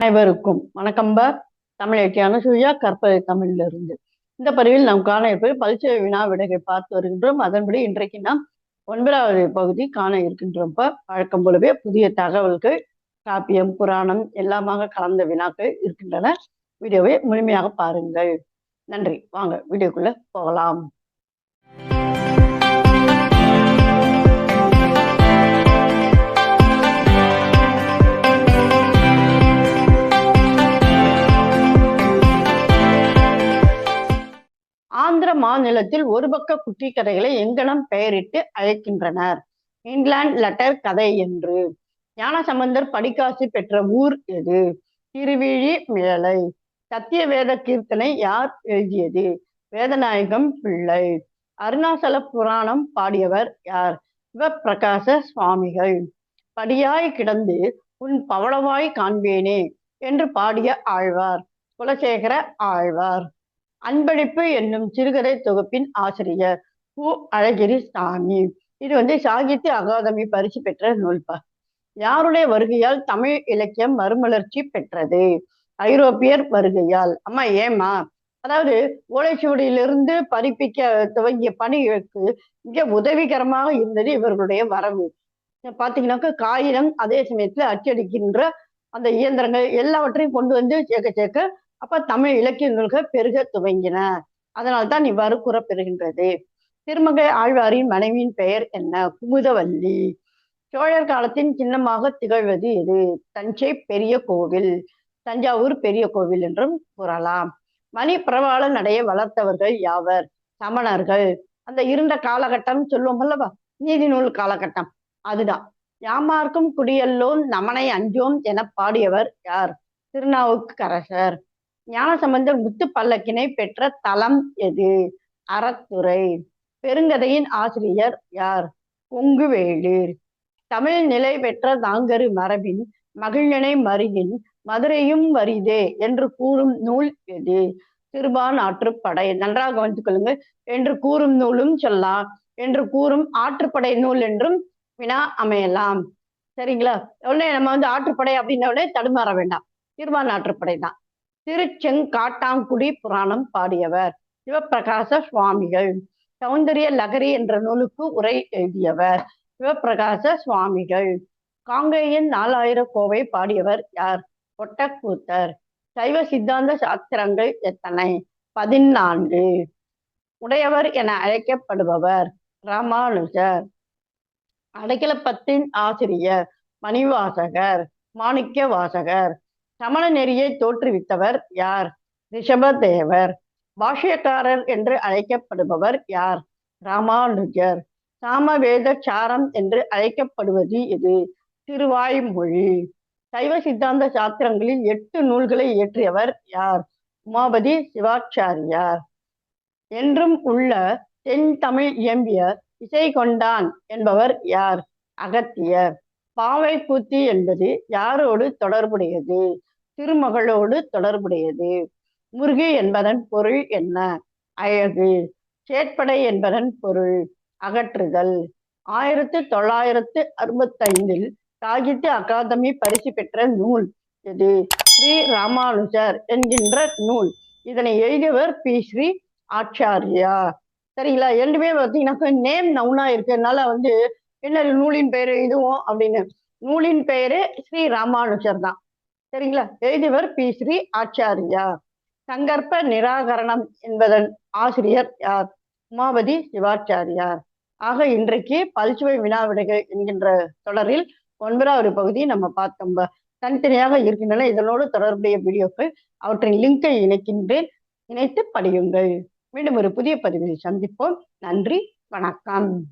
அனைவருக்கும் வணக்கம்ப தமிழ் இலக்கியான சுயா கற்பது தமிழ்ல இருந்து. இந்த பதிவில் நாம் காண இருப்பது பல்சுவை வினா விடகை பார்த்து வருகின்றோம். அதன்படி இன்றைக்கு நாம் ஒன்பதாவது பகுதி காண இருக்கின்றோம் வழக்கம் போலவே புதிய தகவல்கள் காப்பியம் புராணம் எல்லாமாக கலந்த வினாக்கள் இருக்கின்றன. வீடியோவை முழுமையாக பாருங்கள். நன்றி. வாங்க வீடியோக்குள்ள போகலாம். ஆந்திர மாநிலத்தில் ஒரு பக்க குட்டி கதைகளை எங்கனம் பெயரிட்டு அழைக்கின்றனர். இங்கிலாந்து லெட்டர் கதை என்று. ஞானசம்பந்தர் படிக்காசி பெற்ற ஊர் எது? திருவிழி மிழலை சத்திய வேத கீர்த்தனை யார் எழுதியது? வேதநாயகம் பிள்ளை. அருணாசல புராணம் பாடியவர் யார்? சிவப்பிரகாச சுவாமிகள். படியாய் கிடந்து உன் பவளவாய் காண்பேனே என்று பாடிய ஆழ்வார். குலசேகர ஆழ்வார். அன்பளிப்பு என்னும் சிறுகதை தொகுப்பின் ஆசிரியர் கு அழகிரி சாமி இது வந்து சாகித்ய அகாதமி பரிசு பெற்ற நூல்பா. யாருடைய வருகையால் தமிழ் இலக்கியம் மறுமலர்ச்சி பெற்றது? ஐரோப்பியர் வருகையால். அம்மா ஏமா அதாவது ஓலைச்சுவடியிலிருந்து பதிப்பிக்க துவங்கிய பணிகளுக்கு மிக உதவிகரமாக இருந்தது இவர்களுடைய வரவு. பார்த்தீங்கன்னாக்கா காகிதம் அதே சமயத்துல அச்சடிக்கின்ற அந்த இயந்திரங்கள் எல்லாவற்றையும் கொண்டு வந்து சேர்க்க சேர்க்க அப்ப தமிழ் இலக்கிய பெருக துவங்கின. அதனால்தான் இவ்வாறு கூறப்பெறுகின்றது. திருமகை ஆழ்வாரின் மனைவியின் பெயர் என்ன? குமுதவல்லி. சோழர் காலத்தின் சின்னமாக திகழ்வது எது? தஞ்சை பெரிய கோவில். தஞ்சாவூர் பெரிய கோவில் என்றும் கூறலாம். மணி பிரபால நடைய வளர்த்தவர்கள் யாவர்? சமணர்கள். அந்த இருண்ட காலகட்டம் சொல்லுவோம் அல்லவா? நீதி நூல் காலகட்டம். அதுதான். யாமார்க்கும் குடியல்லோன் நமனை அஞ்சோம் என பாடியவர் யார்? திருநாவுக்கரசர். ஞானசம்பந்தர் முத்து பல்லக்கினை பெற்ற தலம் எது? அறத்துறை. பெருங்கதையின் ஆசிரியர் யார்? கொங்குவேளிர் தமிழ் நிலை பெற்ற தாங்கரு மரபின் மகிழ்நனை மருகின் மதுரையும் வரிதே என்று கூறும் நூல் எது? திருபான் ஆற்றுப்படை நன்றாக கவனித்துக் கொள்ளுங்கள். என்று கூறும் நூலும் சொல்லலாம். என்று கூறும் ஆற்றுப்படை நூல் என்றும் வினா அமையலாம். சரிங்களா? உடனே நம்ம வந்து ஆற்றுப்படை அப்படின்ன உடனே தடுமாற வேண்டாம். திருவான் ஆற்றுப்படை தான். திருச்செங்காட்டாங்குடி புராணம் பாடியவர். சிவபிரகாச சுவாமிகள். சௌந்தரிய லகரி என்ற நூலுக்கு உரை எழுதியவர். சிவபிரகாச சுவாமிகள். காங்கேயன் நாலாயிரம் கோவை பாடியவர் யார்? ஒட்டக்கூத்தர். சைவ சித்தாந்த சாஸ்திரங்கள் எத்தனை? பதினான்கு. உடையவர் என அழைக்கப்படுபவர் ராமானுஜர். அடைக்கலப்பத்தின் ஆசிரியர் மணிவாசகர் மாணிக்க வாசகர் சமண நெறியை தோற்றுவித்தவர் யார்? ரிஷபதேவர். பாஷ்யக்காரர் என்று அழைக்கப்படுபவர் யார்? ராமானுஜர் சாமவேத சாரம் என்று அழைக்கப்படுவது எது? திருவாய்மொழி. சைவ சித்தாந்த சாஸ்திரங்களில் எட்டு நூல்களை இயற்றியவர் யார்? உமாபதி சிவாச்சாரியார். என்றும் உள்ள தென் தமிழ் இயம்பிய இசை கொண்டான் என்பவர் யார்? அகத்தியர். பாவை கூத்தி என்பது யாரோடு தொடர்புடையது? திருமகளோடு தொடர்புடையது. முருகு என்பதன் பொருள் என்ன? அழகு. சேட்படை என்பதன் பொருள் அகற்றுதல். ஆயிரத்தி தொள்ளாயிரத்து அறுபத்தைந்தில் சாகித்ய அகாதமி பரிசு பெற்ற நூல் இது ஸ்ரீ ராமானுஜர் என்கின்ற நூல். இதனை எழுதியவர் பி. ஸ்ரீ ஆச்சாரியா. சரிங்களா? ரெண்டுமே பார்த்தீங்கன்னாக்கா நேம் நவுனா இருக்கிறதுனால வந்து என்ன நூலின் பெயர் இதுவும் அப்படின்னு. நூலின் பெயரு ஸ்ரீ ராமானுஜர் தான். சரிங்களா? எழுதியவர் பி. ஸ்ரீ ஆச்சாரியா சங்கற்ப நிராகரணம் என்பதன் ஆசிரியர் யார்? உமாபதி சிவாச்சாரியார். ஆக இன்றைக்கு பல்சுவை வினாவிடைகள் என்கின்ற தொடரில் ஒன்பதாவது பகுதி நம்ம பார்த்தோம். தனித்தனியாக இருக்கின்றன. இதனோடு தொடர்புடைய வீடியோக்கள் அவற்றின் லிங்கை இணைக்கின்றேன். இணைத்து படியுங்கள். மீண்டும் ஒரு புதிய பதிவில் சந்திப்போம். நன்றி. வணக்கம்.